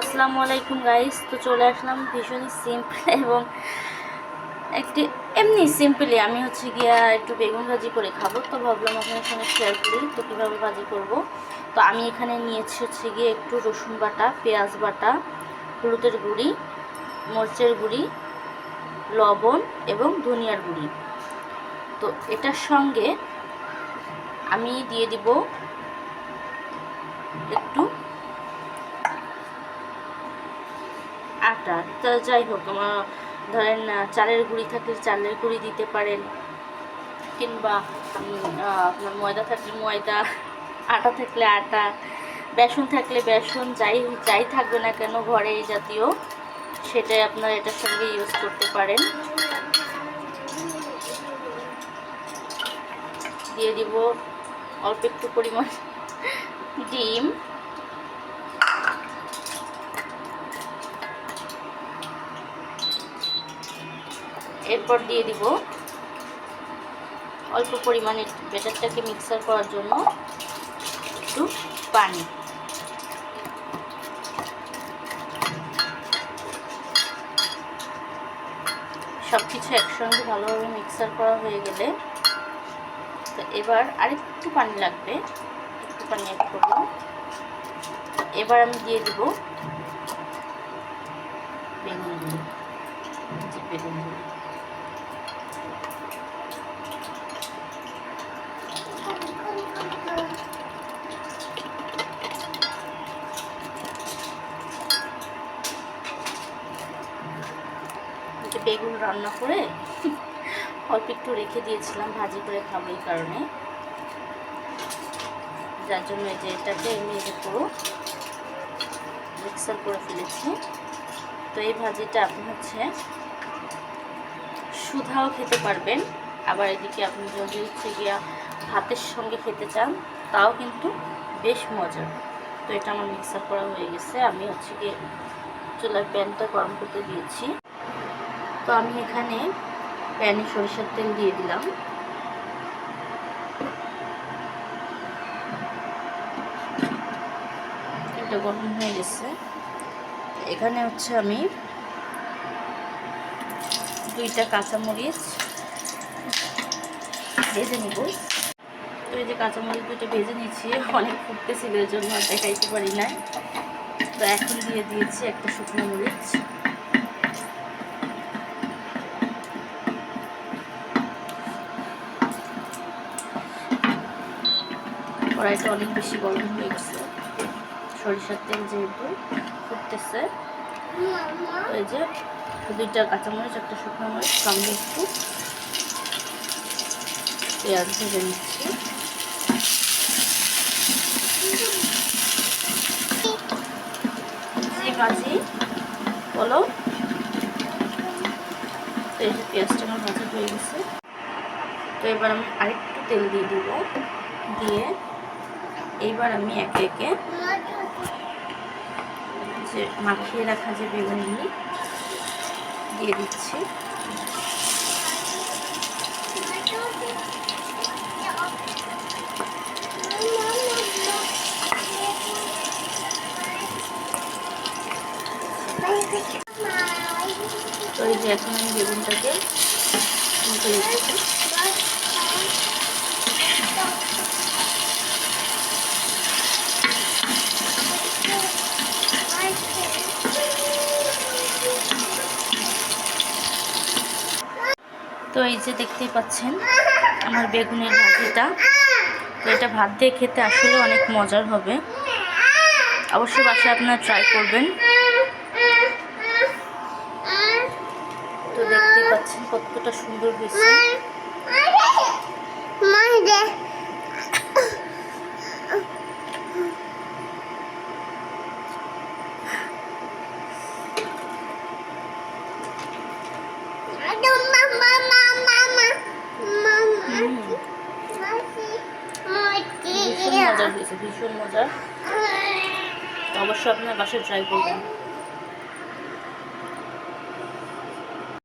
আসসালামু আলাইকুম গাইস তো চলে আসলাম ভীষণই সিম্পল এবং একটি এমনি সিম্পলি আমি হচ্ছে গিয়া একটু বেগুন ভাজি করে খাব। তো ভাবলাম আপনার সঙ্গে শেয়ার করি। তো কীভাবে ভাজি করব? তো আমি এখানে নিয়েছি হচ্ছে গিয়ে একটু রসুন বাটা, পেঁয়াজ বাটা, হলুদের গুঁড়ি, মরচের গুঁড়ি, লবণ এবং ধনিয়ার গুঁড়ি। তো এটার সঙ্গে আমি দিয়ে দিব একটু আটা তো যাই হোক, আমার ধরেন চালের গুঁড়ি থাকলে চালের গুঁড়ি দিতে পারেন। কিংবা আপনার ময়দা থাকলে ময়দা, আটা থাকলে আটা, বেসন থাকলে বেসন, যাই যাই থাকবে না কেন ঘরে এই জাতীয়, সেটাই আপনারা এটার সঙ্গে ইউজ করতে পারেন। দিয়ে দিব অল্প একটু পরিমাণ ডিম। এরপর দিয়ে দিব অল্প পরিমাণে বেটারটাকে মিক্সার করার জন্য একটু পানি। সব কিছু একসঙ্গে ভালোভাবে মিক্সার করা হয়ে গেলে তো এবার আরেকটু পানি লাগবে, একটু পানি অ্যাড করব। এবার আমি দিয়ে দিব বেগুনগুলো বেগুনগুলো যে বেগুন রান্না করে অল্প একটু রেখে দিয়েছিলাম ভাজি করে খাব এই কারণে। যার জন্য এই যে এটাকে আমি এই যে পুরো মিক্সার করে ফেলেছি। তো এই ভাজিটা আপনি হচ্ছে সুধাও খেতে পারবেন। আবার এদিকে আপনি যদি হচ্ছে গিয়া ভাতের সঙ্গে খেতে চান, তাও কিন্তু বেশ মজার। তো এটা আমার মিক্সার করা হয়ে গেছে। আমি হচ্ছে গিয়ে চুলার প্যানটা গরম করতে দিয়েছি। তো আমি এখানে প্যানে সরিষার তেল দিয়ে দিলাম। এটা গরম হয়ে গেছে। এখানে হচ্ছে আমি দুইটা কাঁচামরিচ ভেজে নিব। তো এই যে কাঁচামরিচ দুটো ভেজে নিয়েছি, অনেক ফুটতেছিল এর জন্য দেখাইতে পারি না তো এখন দিয়ে দিয়েছি একটা শুকনো মরিচ। কড়াইটা অনেক বেশি গরম হয়ে গেছে। সরিষার তেল যেহেতু ফুটতেছে, এই যে দুইটা কাঁচামরিচ, একটা শুকনো মরিচ সঙ্গে একটু পেঁয়াজ ভেজে নিচ্ছি। ভাজি, বলো। এই যে পেঁয়াজটা আমার ভাজা হয়ে গেছে। তো এবার আমি আরেকটু তেল দিয়ে দিব, দিয়ে এইবার আমি একে একে যে মাখিয়ে রাখা যে বেগুনগুলি দিয়ে দিচ্ছি। তো এই যে এখন আমি বেগুনটাকে রেখেছি তো এই যে দেখতেই পাচ্ছেন আমার বেগুনের ভাজিটা। তো এটা ভাত দিয়ে খেতে আসলে অনেক মজার হবে। অবশ্যই বাসায় আপনারা ট্রাই করবেন। তো দেখতেই পাচ্ছেন কতটা সুন্দর হয়েছে। ভীষণ মজা হয়েছে ভীষণ মজার। তো অবশ্যই আপনার বাসায় ট্রাই করবেন।